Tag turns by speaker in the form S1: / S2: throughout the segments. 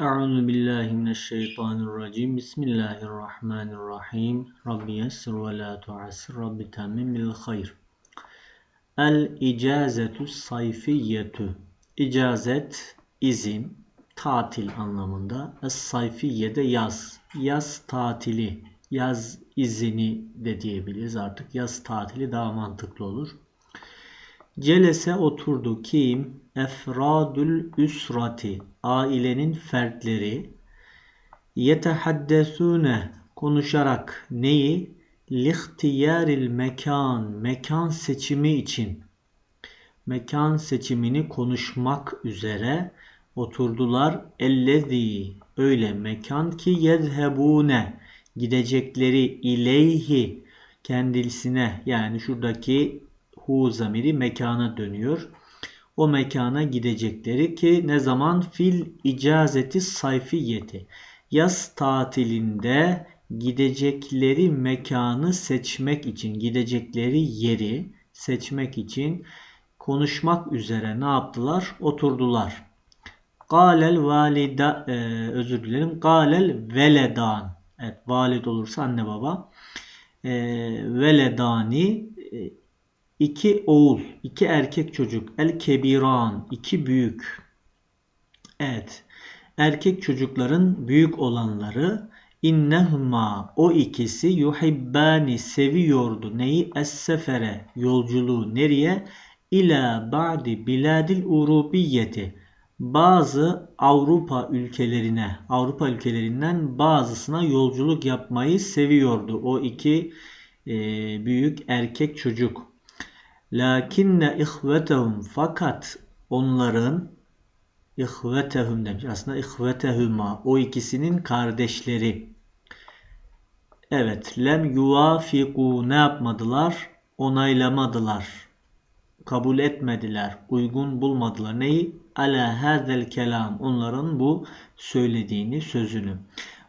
S1: Euzu billahi mineşşeytanirracim. Bismillahirrahmanirrahim. Rabbi yessir ve la tuassir. Rabbi temmim bil hayr. El icazetu sayfiyyetu. İcazet, izin, tatil anlamında. Es sayfiye de yaz. Yaz tatili, yaz izini de diyebiliriz artık. Yaz tatili daha mantıklı olur. Celese oturdu kim? Efradül üsrati. Ailenin fertleri. Yetehaddesune. Konuşarak neyi? Lihtiyaril mekan. Mekan seçimi için. Mekan seçimini konuşmak üzere oturdular. Ellezî. Öyle mekan ki yezhebune. Gidecekleri ileyhi kendisine yani şuradaki hu zamiri mekana dönüyor. O mekana gidecekleri ki ne zaman fil icazeti sayfiyeti. Yaz tatilinde gidecekleri mekanı seçmek için, gidecekleri yeri seçmek için konuşmak üzere ne yaptılar? Oturdular. Galel valida e, özür dilerim. Galel veledan. Evet valid olursa anne baba. E, veledani e, İki oğul, iki erkek çocuk. El kebiran, iki büyük. Evet. Erkek çocukların büyük olanları innehuma o ikisi yuhibbani seviyordu. Neyi? Es-sefere yolculuğu nereye? İla ba'di biladil urubiyeti bazı Avrupa ülkelerine, Avrupa ülkelerinden bazısına yolculuk yapmayı seviyordu. O iki e, büyük erkek çocuk. Lakinne ihvetehum fakat onların ihvetehum demiş. Aslında ihvetehuma o ikisinin kardeşleri. Evet. Lem yuvafiku ne yapmadılar? Onaylamadılar. Kabul etmediler. Uygun bulmadılar. Neyi? Ala hazel kelam. Onların bu söylediğini, sözünü.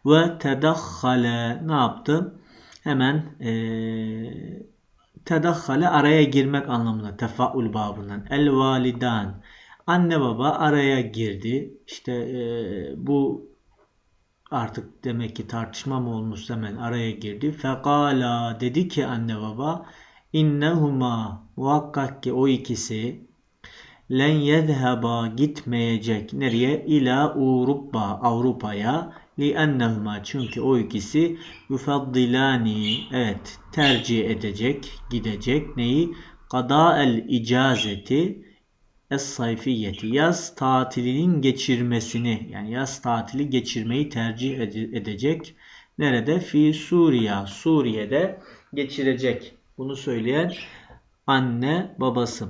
S1: Ve tedakhale ne yaptı? Hemen ee, tedakhale araya girmek anlamında tefaul babından. El validan anne baba araya girdi. İşte e, bu artık demek ki tartışma mı olmuş hemen araya girdi. Fekala dedi ki anne baba innehuma muhakkak ki o ikisi len yezheba gitmeyecek nereye? İla Avrupa Avrupa'ya li'ennehuma çünkü o ikisi yufaddilani evet tercih edecek gidecek neyi? Kada el icazeti es sayfiyeti yaz tatilinin geçirmesini yani yaz tatili geçirmeyi tercih edecek. Nerede? Fi Suriye. Suriye'de geçirecek. Bunu söyleyen anne babası.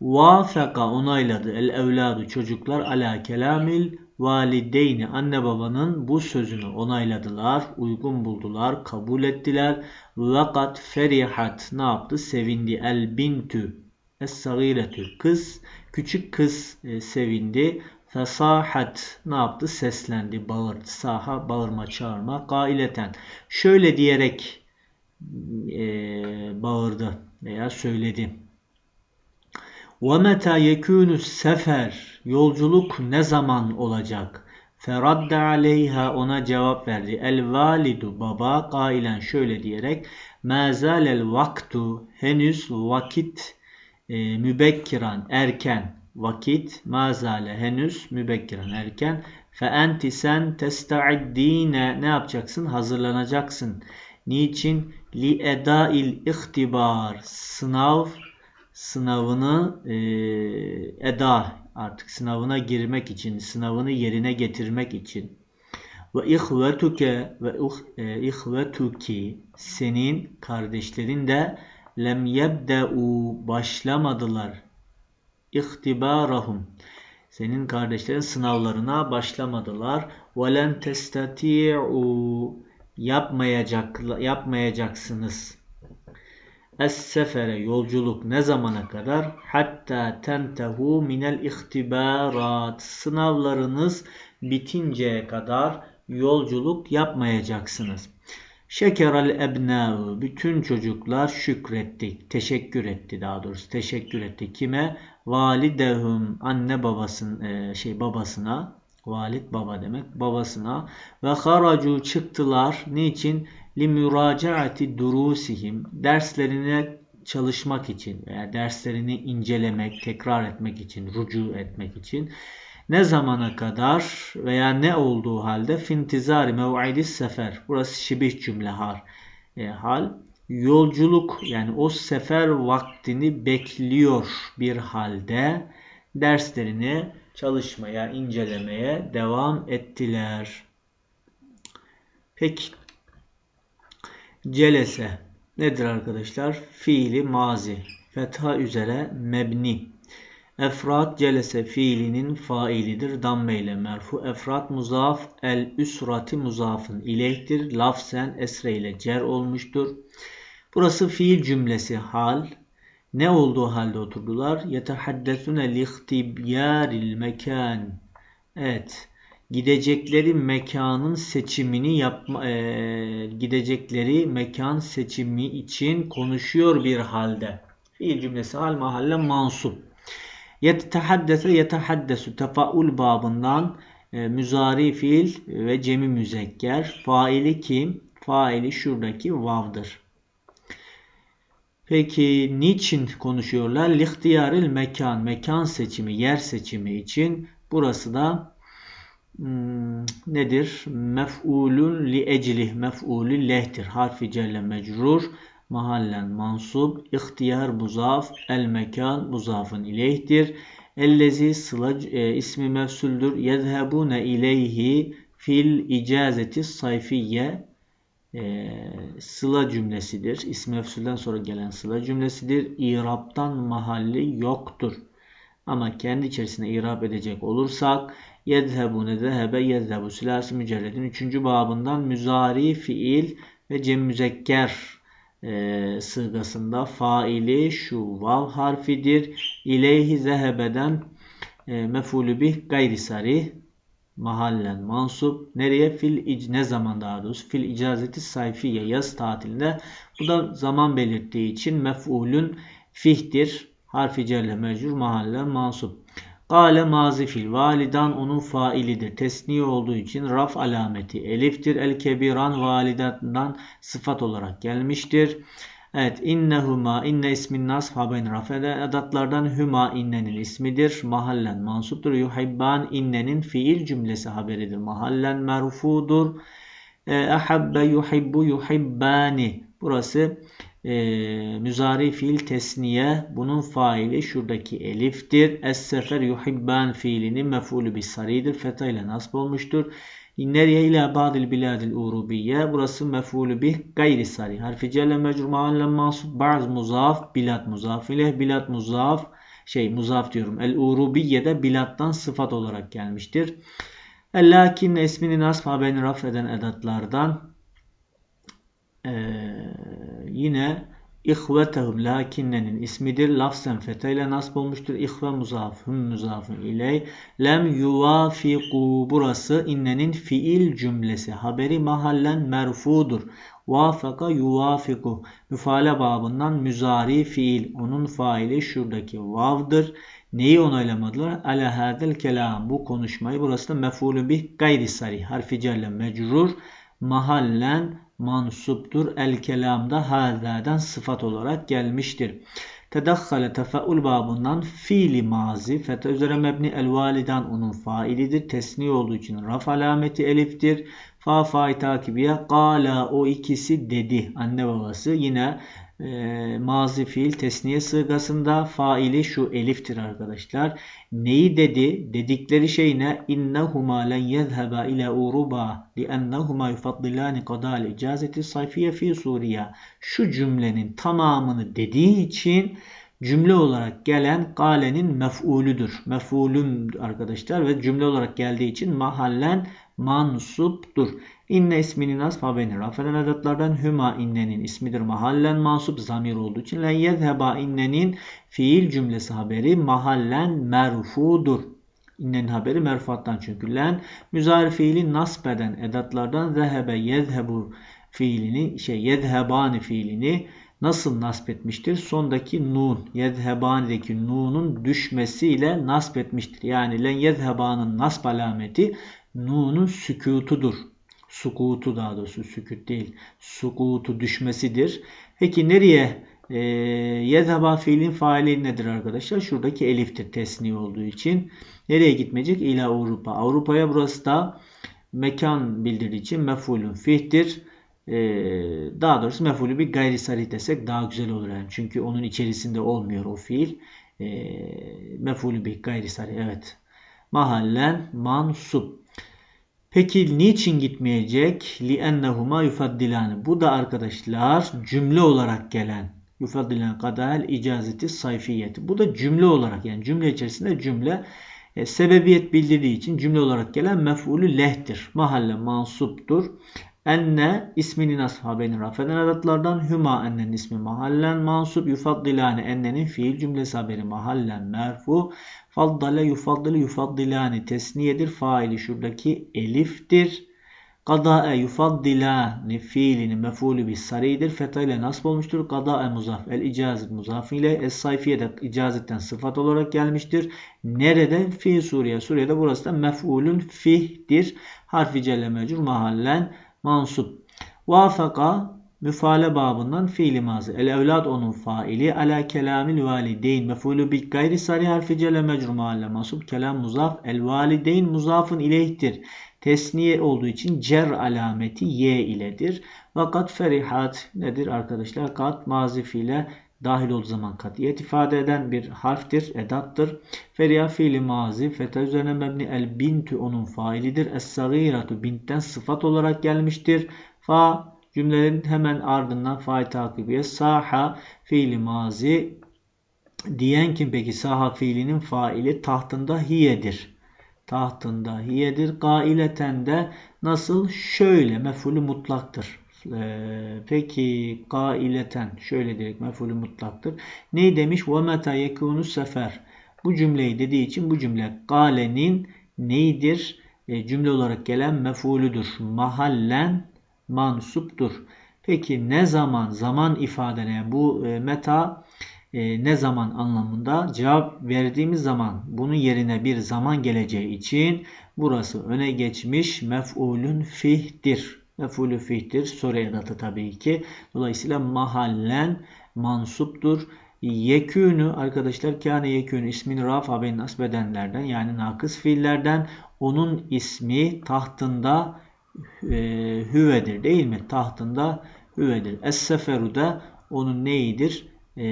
S1: Vafaka onayladı el evladı çocuklar ala kelamil valideyni anne babanın bu sözünü onayladılar, uygun buldular, kabul ettiler. Vakat ferihat ne yaptı? Sevindi. El bintü es-sagiretü kız, küçük kız e, sevindi. Fesahat ne yaptı? Seslendi, bağırdı. Saha bağırma, çağırma. Gaileten şöyle diyerek e, bağırdı veya söyledi. وَمَتَى يَكُونُ sefer Yolculuk ne zaman olacak? Feradde aleyha ona cevap verdi. El validu baba kailen şöyle diyerek mezalel vaktu henüz vakit e, mübekkiran erken vakit mazale henüz mübekkiran erken fe enti sen testaiddine ne yapacaksın? Hazırlanacaksın. Niçin? Li edail ihtibar sınav sınavını e, eda artık sınavına girmek için, sınavını yerine getirmek için ve ihvetuke ve e, ihvetuki senin kardeşlerin de lem yebde'u başlamadılar. İhtibarahum senin kardeşlerin sınavlarına başlamadılar. Ve len testati'u yapmayacak yapmayacaksınız Es-sefere yolculuk ne zamana kadar? Hatta tentehu minel ihtibarat. Sınavlarınız bitinceye kadar yolculuk yapmayacaksınız. Şekerel ebnâ'u. Bütün çocuklar şükretti. Teşekkür etti daha doğrusu. Teşekkür etti. Kime? Validehum. Anne babasın, e, şey babasına. Valid baba demek. Babasına. Ve haracu çıktılar. Niçin? Li müracaati durusihim. Derslerine çalışmak için veya derslerini incelemek, tekrar etmek için, rucu etmek için ne zamana kadar veya ne olduğu halde fintizari mev'idis sefer. Burası şibih cümle hal. E, hal yolculuk yani o sefer vaktini bekliyor bir halde derslerini çalışmaya, incelemeye devam ettiler. Peki celese nedir arkadaşlar? Fiili mazi. Fetha üzere mebni. Efrat celese fiilinin failidir. Damme ile merfu. Efrat muzaf el üsrati muzafın ileyhtir. Lafzen esre ile cer olmuştur. Burası fiil cümlesi hal. Ne olduğu halde oturdular? Yetehaddesune lihtibyaril mekan. Evet. Gidecekleri mekanın seçimini yapma e, gidecekleri mekan seçimi için konuşuyor bir halde. Fiil cümlesi hal mahalle mansup. Yetehaddese yetehaddesu tefaul babından e, müzari fiil ve cemi müzekker. Faili kim? Faili şuradaki vav'dır. Peki niçin konuşuyorlar? Lihtiyaril mekan, mekan seçimi, yer seçimi için. Burası da nedir? Mef'ulun li eclih, mef'ulü lehtir. Harfi celle mecrur, mahallen mansub, ihtiyar muzaf, el mekan muzafın ileyhtir. Ellezi sıla e, ismi mefsuldür. Yezhebune ileyhi fil icazeti sayfiye e, sıla cümlesidir. İsmi mefsulden sonra gelen sıla cümlesidir. İraptan mahalli yoktur. Ama kendi içerisinde irap edecek olursak yezhebune zehebe yezhebu sülasi mücerredin 3. babından müzari fiil ve cem müzekker e, sığgasında faili şu vav harfidir. İleyhi zehebeden e, mefulü bih gayri sarih mahallen mansup. Nereye? Fil ne zaman daha doğrusu? Fil icazeti sayfiye yaz tatilinde. Bu da zaman belirttiği için mef'ulün fihtir. Harfi celle mecrur mahallen mansup. Gale mazi fil. Validan onun failidir. Tesniye olduğu için raf alameti eliftir. El kebiran validatından sıfat olarak gelmiştir. Evet innehuma inne ismin nas habeyn rafede edatlardan hüma innenin ismidir. Mahallen mansuptur. Yuhibban innenin fiil cümlesi haberidir. Mahallen merfudur. Ehabbe yuhibbu yuhibbani. Burası e, müzari fiil tesniye. Bunun faili şuradaki eliftir. Es-sefer yuhibban fiilinin mef'ulü bis saridir. Feta ile nasb olmuştur. Nereye ila ba'dil biladil urubiyye. Burası mef'ulü bih gayri sari. Harfi celle mecrur mahallen mansub. Ba'z muzaf. Bilad muzaf ile. Bilad muzaf. Şey muzaf diyorum. El urubiyye de bilattan sıfat olarak gelmiştir. Lakin ismini nasf haberini raf eden edatlardan ee, yine İhvetehum lakinnenin ismidir. Lafzen feteyle nasb olmuştur. İhve muzaf, hüm muzafın iley. Lem yuvafiku burası innenin fiil cümlesi. Haberi mahallen merfudur. Vafaka yuvafiku. Müfale babından müzari fiil. Onun faili şuradaki vavdır. Neyi onaylamadılar? Ala kelam. Bu konuşmayı burası da mefulü bih gayri sarih. Harfi celle mecrur. Mahallen mansuptur. El kelamda hazadan sıfat olarak gelmiştir. Tedakhale tefaul babından fiili mazi fete üzere mebni el validan onun failidir. Tesni olduğu için raf alameti eliftir. Fa fa takibiye kala o ikisi dedi. Anne babası yine e, mazi fiil tesniye sığgasında faili şu eliftir arkadaşlar. Neyi dedi? Dedikleri şey ne? İnnehuma len yezheba ile uruba liennehuma yufaddilani qadal icazeti sayfiye fi Suriye. Şu cümlenin tamamını dediği için cümle olarak gelen galenin mef'ulüdür. Mef'ulüm arkadaşlar ve cümle olarak geldiği için mahallen mansuptur. İnne ismini nasb habeni rafelen edatlardan hüma innenin ismidir mahallen mansup zamir olduğu için len yezheba innenin fiil cümlesi haberi mahallen merfudur. İnnenin haberi merfattan çünkü len müzari fiili nasb eden edatlardan zehebe yezhebu fiilini şey yezhebani fiilini nasıl nasp etmiştir? Sondaki nun, yezhebanideki nunun düşmesiyle nasp etmiştir. Yani len yezhebanın nasp alameti nunun sükutudur. Sukutu daha doğrusu sükut değil. Sukutu düşmesidir. Peki nereye e, yezheba fiilin faili nedir arkadaşlar? Şuradaki eliftir tesni olduğu için. Nereye gitmeyecek? İla Avrupa. Avrupa'ya burası da mekan bildirdiği için mefulün fihtir. Ee, daha doğrusu mefulü bir gayri sarih desek daha güzel olur. Yani. Çünkü onun içerisinde olmuyor o fiil. Ee, mefulü bir gayri sarih. Evet. Mahallen mansup. Peki niçin gitmeyecek? لِأَنَّهُمَا يُفَدِّلَانِ Bu da arkadaşlar cümle olarak gelen yufaddilen kadal icazeti sayfiyeti. Bu da cümle olarak yani cümle içerisinde cümle e, sebebiyet bildirdiği için cümle olarak gelen mef'ulü lehtir. Mahalle mansuptur. Enne isminin ashabeni rafeden adatlardan hüma ennenin ismi mahallen mansup yufaddilane ennenin fiil cümlesi haberi mahallen merfu faddale yufaddile yufaddilani tesniyedir faili şuradaki eliftir. Kadae yufaddilani fiilinin mefulü bir saridir. Feta ile nasb olmuştur. Kadae muzaf. El icazet muzaf ile es sayfiye de icazetten sıfat olarak gelmiştir. Nerede? Fi Suriye. Suriye'de burası da mef'ulün fih'dir. Harfi celle mecur mahallen mansup. Vafaka müfale babından fiili mazı. El evlad onun faili. Ala kelamil valideyn. Mefulü bi gayri sari harfi celle mecur mahalle mansup. Kelam muzaf. El valideyn muzafın ileyhtir. Tesniye olduğu için cer alameti y iledir. Fakat ferihat nedir arkadaşlar? Kat mazif ile dahil olduğu zaman katiyet ifade eden bir harftir, edattır. Feriha fiili mazi, feta üzerine mebni el bintü onun failidir. Es-sagiratu bintten sıfat olarak gelmiştir. Fa cümlelerin hemen ardından fail takibiye saha fiili mazi diyen kim peki saha fiilinin faili tahtında hiyedir tahtında hiyedir. Gaileten de nasıl? Şöyle mefulü mutlaktır. Ee, peki gaileten şöyle direkt mefulü mutlaktır. Ne demiş? Ve meta yekunu sefer. Bu cümleyi dediği için bu cümle galenin neydir? E, cümle olarak gelen mefulüdür. Mahallen mansuptur. Peki ne zaman? Zaman ifadene bu e, meta e, ne zaman anlamında cevap verdiğimiz zaman bunun yerine bir zaman geleceği için burası öne geçmiş mef'ulün fih'tir. Mef'ulü fih'tir. Soru edatı tabii ki. Dolayısıyla mahallen mansuptur. Yekünü arkadaşlar kâne yekünü ismini rafa ve nasbedenlerden yani nakıs fiillerden onun ismi tahtında e, hüvedir değil mi? Tahtında hüvedir. Es-seferu da onun neyidir? e,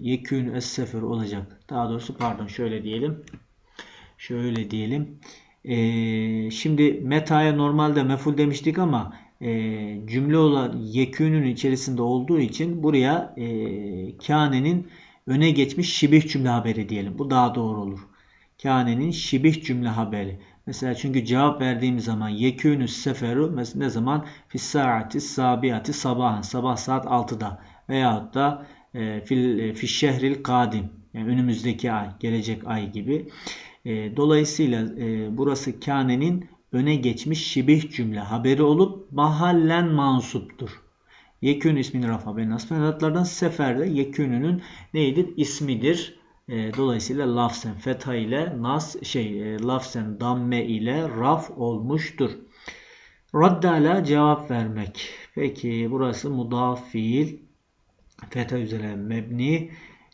S1: yekün es-sefer olacak. Daha doğrusu pardon şöyle diyelim. Şöyle diyelim. E, şimdi metaya normalde meful demiştik ama e, cümle olan yekünün içerisinde olduğu için buraya e, kânenin öne geçmiş şibih cümle haberi diyelim. Bu daha doğru olur. Kânenin şibih cümle haberi. Mesela çünkü cevap verdiğim zaman yekünü seferu mesela ne zaman fis saati sabiyati sabahan sabah saat 6'da veyahut da e, fil, e, fi şehril kadim yani önümüzdeki ay, gelecek ay gibi. E, dolayısıyla burası kânenin öne geçmiş şibih cümle haberi olup mahallen mansuptur. Yekün ismini rafa ben asmedatlardan seferde yekününün neydir? ismidir. dolayısıyla lafzen fetha ile nas şey lafzen damme ile raf olmuştur. Raddala cevap vermek. Peki burası mudaf fiil Fetha üzere mebni.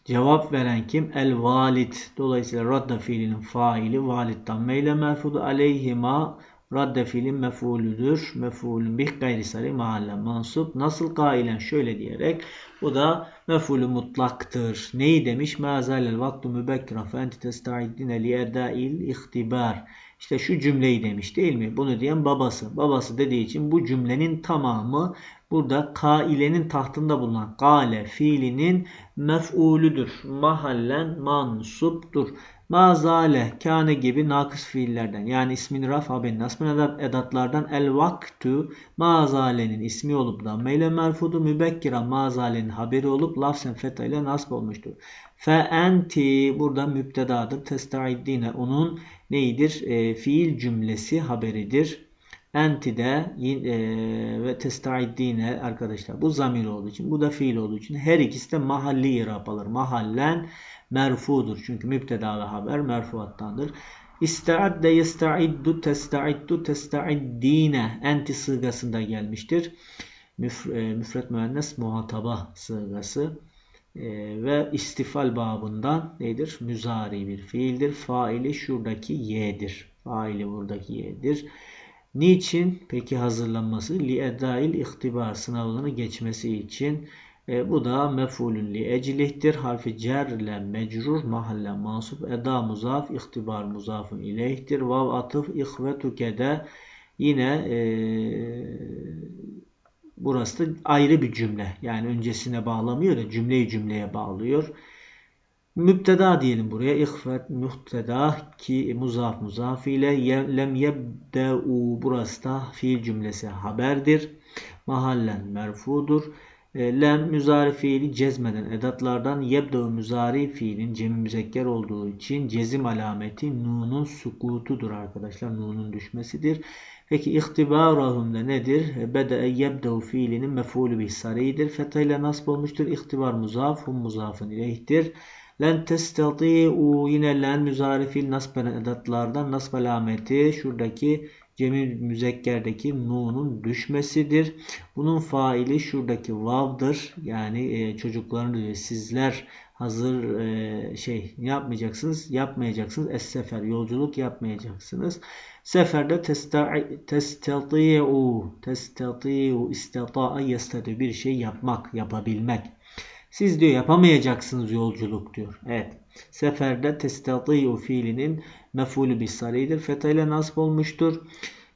S1: Cevap veren kim? El valid. Dolayısıyla radda fiilinin faili validdan meyle merfudu aleyhima radde fiilin mefulüdür. Mefulün bih gayri sari mahalle mansup. Nasıl kailen şöyle diyerek bu da mefulü mutlaktır. Neyi demiş? Mezalel vaktu mübekkira fe enti testa'iddine li edail ihtibar. İşte şu cümleyi demiş değil mi? Bunu diyen babası. Babası dediği için bu cümlenin tamamı burada kailenin tahtında bulunan kale fiilinin mef'ulüdür. Mahallen mansuptur. Mazale, kâne gibi nakıs fiillerden yani ismini raf haberin asmın edatlardan el vaktu mazalenin ismi olup da meyle merfudu mübekkira mazalenin haberi olup lafzen feta ile nasb olmuştur. Fe enti burada müptedadır. Testaiddine onun neydir? E, fiil cümlesi haberidir. Enti de e, ve testaiddine arkadaşlar bu zamir olduğu için bu da fiil olduğu için her ikisi de mahalli irab alır. Mahallen merfudur. Çünkü müpteda ve haber merfuattandır. İsta'adde yesta'iddu testa'iddu testa'iddine enti sığgasında gelmiştir. Müf, e, müfret müennes muhataba sığgası. E, ve istifal babından nedir? Müzari bir fiildir. Faili şuradaki y'dir. Faili buradaki y'dir. Niçin? Peki hazırlanması? Li edail ihtibar sınavını geçmesi için. E, bu da mef'ulün li eclihtir. Harfi cer ile mecrur mahalle mansup. Eda muzaf ihtibar muzafın ileyhtir. Vav atıf ihvetuke de yine e, burası da ayrı bir cümle. Yani öncesine bağlamıyor da cümleyi cümleye bağlıyor. Müpteda diyelim buraya. İhfet müpteda ki muzaf muzaf ile lem yebde'u burası da fiil cümlesi haberdir. Mahallen merfudur. E, Lem müzari fiili cezmeden edatlardan yebde'u müzari fiilin cemi müzekker olduğu için cezim alameti nunun sukutudur arkadaşlar. Nunun düşmesidir. Peki ihtibarahum da nedir? Bede'e yebde'u fiilinin mef'ulü bih saridir. Fetha ile nasb olmuştur. İhtibar muzaf, hum muzafın ileyhtir. Len testati'u yine len müzari fiil nasb edatlardan nasb alameti şuradaki cemi müzekkerdeki nunun düşmesidir. Bunun faili şuradaki vav'dır. Yani e, çocukların diyor sizler hazır e, şey yapmayacaksınız, yapmayacaksınız. Es sefer yolculuk yapmayacaksınız. Seferde testati'u testati'u istata'a yestati bir şey yapmak, yapabilmek. Siz diyor yapamayacaksınız yolculuk diyor. Evet. Seferde testati'u fiilinin mef'ulü bis saridir. Fetha ile nasb olmuştur.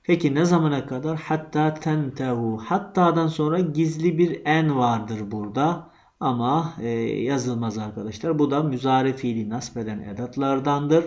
S1: Peki ne zamana kadar? Hatta tentehu. Hatta'dan sonra gizli bir en vardır burada. Ama e, yazılmaz arkadaşlar. Bu da müzari fiili nasbeden edatlardandır.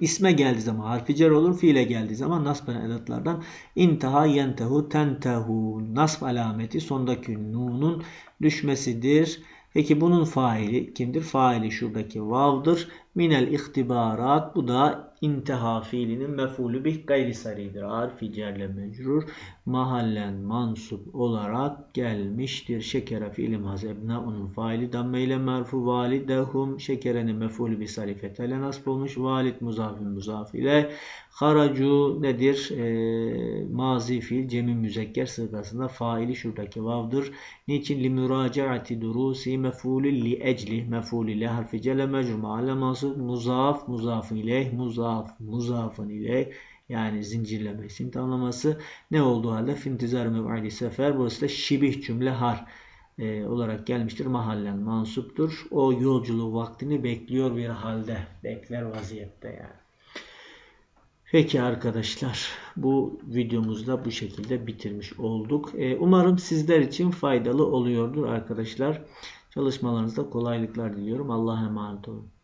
S1: İsme geldiği zaman harfi cer olur. Fiile geldiği zaman nasbeden edatlardan intaha yentehu tentehu. Nasb alameti sondaki nunun düşmesidir. Peki bunun faili kimdir? Faili şuradaki vav'dır. Minel ihtibarat bu da intiha fiilinin mef'ulü bih gayri saridir. Harfi cerle mecrur mahallen mansup olarak gelmiştir. Şekere fiili maz ebnaunun faili damme ile merfu validehum şekerenin mef'ulü bih sarifetele nasb olmuş. Valid muzafin muzaf ile haracu nedir? E, mazi fiil cemi müzekker sırasında faili şuradaki vav'dır. Niçin? Li müracaati durusi mef'ulü li ecli mef'ulü ile harfi celle mecrur mahalle mansub muzaf muzafın ileyh muzaf muzafın ileyh yani zincirleme isim tamlaması ne olduğu halde fintizar mev'ali sefer burası da şibih cümle har e, olarak gelmiştir. Mahallen mansuptur. O yolculuğu vaktini bekliyor bir halde. Bekler vaziyette yani. Peki arkadaşlar bu videomuzda bu şekilde bitirmiş olduk. E, umarım sizler için faydalı oluyordur arkadaşlar. Çalışmalarınızda kolaylıklar diliyorum. Allah'a emanet olun.